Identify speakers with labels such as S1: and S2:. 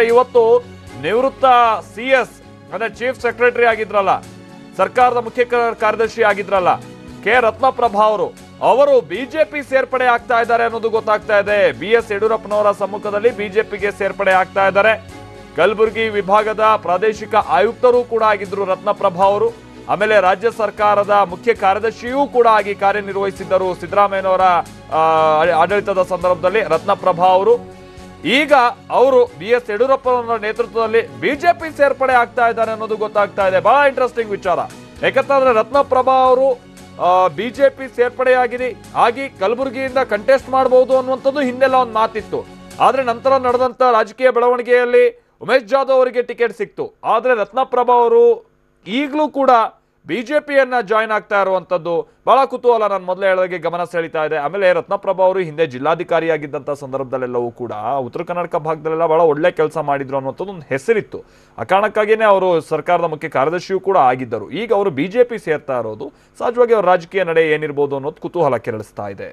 S1: ಇವತ್ತು ನಿವೃತ್ತ C S ಅಂದ್ರೆ ಚೀಫ್ ಸೆಕ್ರೆಟರಿ ಆಗಿದ್ರಲ್ಲ, ಸರ್ಕಾರದ ಮುಖ್ಯ ಕಾರ್ಯದರ್ಶಿ ಆಗಿದ್ರಲ್ಲ, ಕೆ ರತ್ನಪ್ರಭಾ ಅವರು ಅವರು ಬಿಜೆಪಿ ಸೇರ್ಪಡೆ ಆಗ್ತಾ ಇದ್ದಾರೆ ಅನ್ನೋದು ಗೊತ್ತಾಗ್ತಾ ಇದೆ. ಬಿ ಎಸ್ ಯಡಿಯೂರಪ್ಪನವರ ಸಮ್ಮುಖದಲ್ಲಿ ಬಿಜೆಪಿಗೆ ಸೇರ್ಪಡೆ ಆಗ್ತಾ ಇದ್ದಾರೆ. ಕಲಬುರಗಿ ವಿಭಾಗದ ಪ್ರಾದೇಶಿಕ ಆಯುಕ್ತರು ಕೂಡ ಆಗಿದ್ರು ರತ್ನಪ್ರಭಾ ಅವರು. ಆಮೇಲೆ ರಾಜ್ಯ ಸರ್ಕಾರದ ಮುಖ್ಯ ಕಾರ್ಯದರ್ಶಿಯೂ ಕೂಡ ಆಗಿ ಕಾರ್ಯನಿರ್ವಹಿಸಿದ್ದರು ಸಿದ್ದರಾಮಯ್ಯನವರ ಆಡಳಿತದ ಸಂದರ್ಭದಲ್ಲಿ ರತ್ನಪ್ರಭಾ ಅವರು. ಈಗ ಅವರು ಬಿ ಎಸ್ ಯಡಿಯೂರಪ್ಪನವರ ನೇತೃತ್ವದಲ್ಲಿ ಬಿಜೆಪಿ ಸೇರ್ಪಡೆ ಆಗ್ತಾ ಇದ್ದಾರೆ ಅನ್ನೋದು ಗೊತ್ತಾಗ್ತಾ ಇದೆ. ಬಹಳ ಇಂಟ್ರೆಸ್ಟಿಂಗ್ ವಿಚಾರ. ಯಾಕಂತಂದ್ರೆ ರತ್ನಪ್ರಭಾ ಅವರು ಬಿಜೆಪಿ ಸೇರ್ಪಡೆಯಾಗಿರಿ, ಆಗಿ ಕಲಬುರಗಿಯಿಂದ ಕಂಟೆಸ್ಟ್ ಮಾಡಬಹುದು ಅನ್ನುವಂಥದ್ದು ಹಿಂದೆಲ್ಲ ಒಂದು ಮಾತಿತ್ತು. ಆದ್ರೆ ನಂತರ ನಡೆದಂತ ರಾಜಕೀಯ ಬೆಳವಣಿಗೆಯಲ್ಲಿ ಉಮೇಶ್ ಜಾಧವ್ ಅವರಿಗೆ ಟಿಕೆಟ್ ಸಿಕ್ತು. ಆದ್ರೆ ರತ್ನಪ್ರಭಾ ಅವರು ಈಗಲೂ ಕೂಡ ಬಿಜೆಪಿಯನ್ನ ಜಾಯ್ನ್ ಆಗ್ತಾ ಇರುವಂತದ್ದು ಬಹಳ ಕುತೂಹಲ. ನಾನು ಮೊದಲೇ ಹೇಳೋದಕ್ಕೆ ಗಮನ ಸೆಳಿತಾ ಇದೆ. ಆಮೇಲೆ ರತ್ನಪ್ರಭಾ ಅವರು ಹಿಂದೆ ಜಿಲ್ಲಾಧಿಕಾರಿಯಾಗಿದ್ದಂಥ ಸಂದರ್ಭದಲ್ಲೆಲ್ಲವೂ ಕೂಡ ಉತ್ತರ ಕರ್ನಾಟಕ ಭಾಗದಲ್ಲೆಲ್ಲ ಬಹಳ ಒಳ್ಳೆ ಕೆಲಸ ಮಾಡಿದ್ರು ಅನ್ನುವಂಥದ್ದು ಒಂದು ಹೆಸರಿತ್ತು. ಆ ಕಾರಣಕ್ಕಾಗಿಯೇ ಅವರು ಸರ್ಕಾರದ ಮುಖ್ಯ ಕಾರ್ಯದರ್ಶಿಯೂ ಕೂಡ ಆಗಿದ್ದರು. ಈಗ ಅವರು ಬಿಜೆಪಿ ಸೇರ್ತಾ ಇರೋದು ಸಹಜವಾಗಿ ಅವರ ರಾಜಕೀಯ ನಡೆ ಏನಿರ್ಬೋದು ಅನ್ನೋದು ಕುತೂಹಲ ಕೆರಳಿಸ್ತಾ ಇದೆ.